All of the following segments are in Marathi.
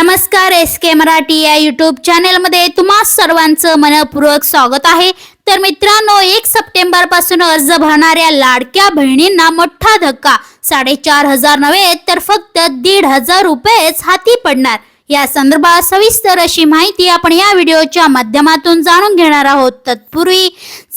नमस्कार एस के मराठी या युट्यूब चॅनेलमध्ये तुम्हा सर्वांचं मनपूर्वक स्वागत आहे. तर मित्रांनो एक सप्टेंबरपासून अर्ज भरणाऱ्या लाडक्या बहिणींना मोठा धक्का. साडेचार हजार नव्हे तर फक्त दीड हजार रुपयेच हाती पडणार. या संदर्भात सविस्तर अशी माहिती आपण या व्हिडिओच्या माध्यमातून जाणून घेणार आहोत. तत्पूर्वी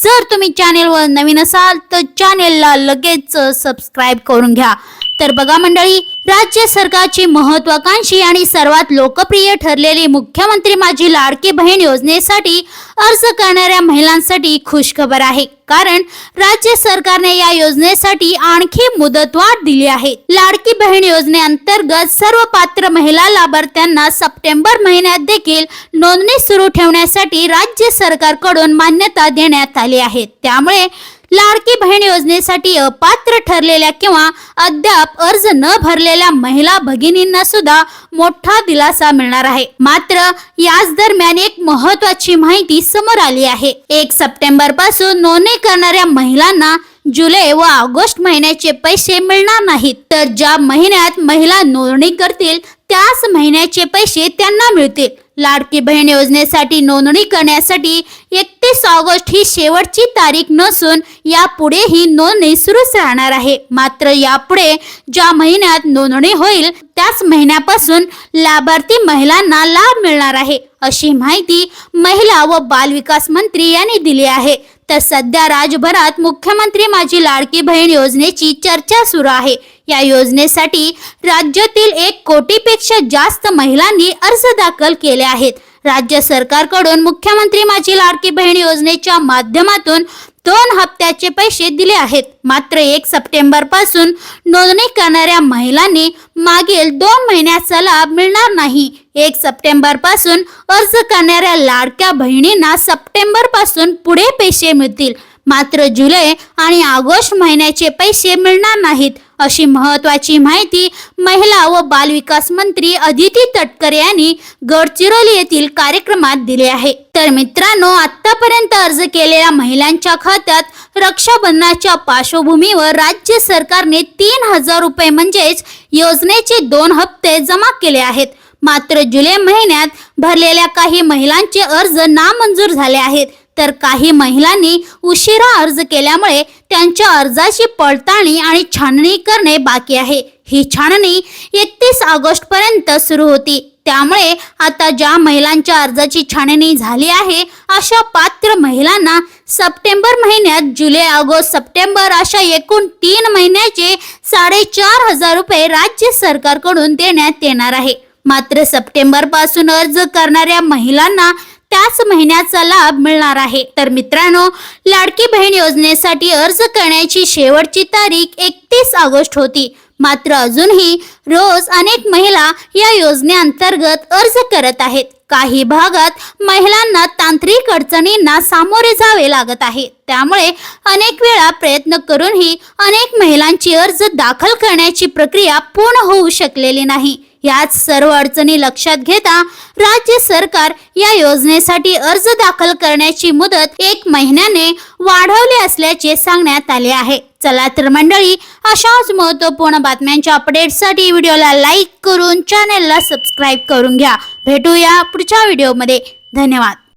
जर तुम्ही चॅनेलवर नवीन असाल तर चॅनेलला लगेच सबस्क्राईब करून घ्या. तर बघा मंडळी राज्य सरकारची महत्वाकांक्षी आणि सर्वात लोकप्रिय ठरलेली मुख्यमंत्री माझी लाडकी बहीण योजनेसाठी अर्ज करणाऱ्या महिलांसाठी खुशखबर आहे. कारण राज्य सरकारने या योजनेसाठी आणखी मुदतवाढ दिली आहे. लाडकी बहीण योजनेअंतर्गत सर्व पात्र महिला लाभार्थ्यांना सप्टेंबर महिन्यात देखील नोंदणी सुरू ठेवण्यासाठी राज्य सरकारकडून मान्यता देण्यात आली आहे. त्यामुळे लाडकी बहीण योजनेसाठी अपात्र ठरलेल्या किंवा अद्याप अर्ज न भरलेल्या महिला भगिनींना सुद्धा मोठा दिलासा मिळणार आहे. मात्र याच दरम्यान एक महत्वाची माहिती समोर आली आहे. एक सप्टेंबरपासून नोंदणी करणाऱ्या महिलांना जुलै व ऑगस्ट महिन्याचे पैसे मिळणार नाहीत. तर ज्या महिन्यात महिला नोंदणी करतील त्याच महिन्याचे पैसे त्यांना मिळतील. लाडकी बहीण योजनेसाठी नोंदणी करण्यासाठी एकतीस ऑगस्ट ही शेवटची तारीख नसून यापुढे ही नोंदणी सुरूच राहणार आहे. मात्र यापुढे ज्या महिन्यात नोंदणी होईल त्याच महिन्यापासून लाभार्थी महिलांना लाभ मिळणार आहे अशी माहिती महिला व बालविकास मंत्री यांनी दिली आहे. तर सध्या राज्यभरात मुख्यमंत्री माझी लाडकी बहीण योजनेची चर्चा सुरू आहे. या योजनेसाठी राज्यातील एक कोटीपेक्षा जास्त महिलांनी अर्ज दाखल केले आहेत. राज्य सरकारकडून मुख्यमंत्री माझी लाडकी बहीण योजनेच्या माध्यमातून दोन हप्त्याचे पैसे दिले आहेत. मात्र एक सप्टेंबरपासून नोंदणी करणाऱ्या महिलांनी मागील दोन महिन्याचा लाभ मिळणार नाही. एक सप्टेंबरपासून अर्ज करणाऱ्या लाडक्या बहिणींना सप्टेंबरपासून पुढे पैसे मिळतील. मात्र जुलै आणि ऑगस्ट महिन्याचे पैसे मिळणार नाहीत अशी महत्वाची माहिती महिला व बालविकास मंत्री अदिती तटकरे यांनी गडचिरोली येथील कार्यक्रमात दिली आहे. तर मित्रांनो आतापर्यंत अर्ज केलेल्या महिलांच्या खात्यात रक्षाबंधनाच्या पार्श्वभूमीवर राज्य सरकारने तीन हजार रुपये म्हणजेच योजनेचे दोन हप्ते जमा केले आहेत. मात्र जुलै महिन्यात भरलेल्या काही महिलांचे अर्ज नामंजूर झाले आहेत. तर काही महिलांनी उशिरा अर्ज केल्यामुळे त्यांच्या अर्जाची पडताळणी आणि छाननी करणे बाकी आहे. ही छाननी एकतीस ऑगस्ट पर्यंत सुरू होती. त्यामुळे आता ज्या महिलांच्या अर्जाची छाननी झाली आहे अशा पात्र महिलांना सप्टेंबर महिन्यात जुलै ऑगस्ट सप्टेंबर अशा एकूण तीन महिन्याचे साडेचार हजार रुपये राज्य सरकारकडून देण्यात येणार आहे. मात्र सप्टेंबरपासून अर्ज करणाऱ्या महिलांना त्याच महिन्याचा लाभ मिळणार आहे. तर मित्रांनो लाडकी बहीण योजनेसाठी अर्ज करण्याची शेवटची तारीख एकतीस ऑगस्ट होती. मात्र अजूनही रोज अनेक महिला या योजनेअंतर्गत अर्ज करत आहेत. काही भागात महिलांना तांत्रिक अडचणींना सामोरे जावे लागत आहे. त्यामुळे अनेक वेळा प्रयत्न करूनही अनेक महिलांची अर्ज दाखल करण्याची प्रक्रिया पूर्ण होऊ शकलेली नाही. याच सर्व अडचणी लक्षात घेता राज्य सरकार या योजनेसाठी अर्ज दाखल करण्याची मुदत एक महिन्याने वाढवली असल्याचे सांगण्यात आले आहे. चला तर मंडळी अशाच महत्त्वपूर्ण बातम्यांच्या अपडेटसाठी व्हिडिओला लाईक करून चॅनेलला सबस्क्राईब करून घ्या. भेटूया पुढच्या व्हिडिओमध्ये धन्यवाद.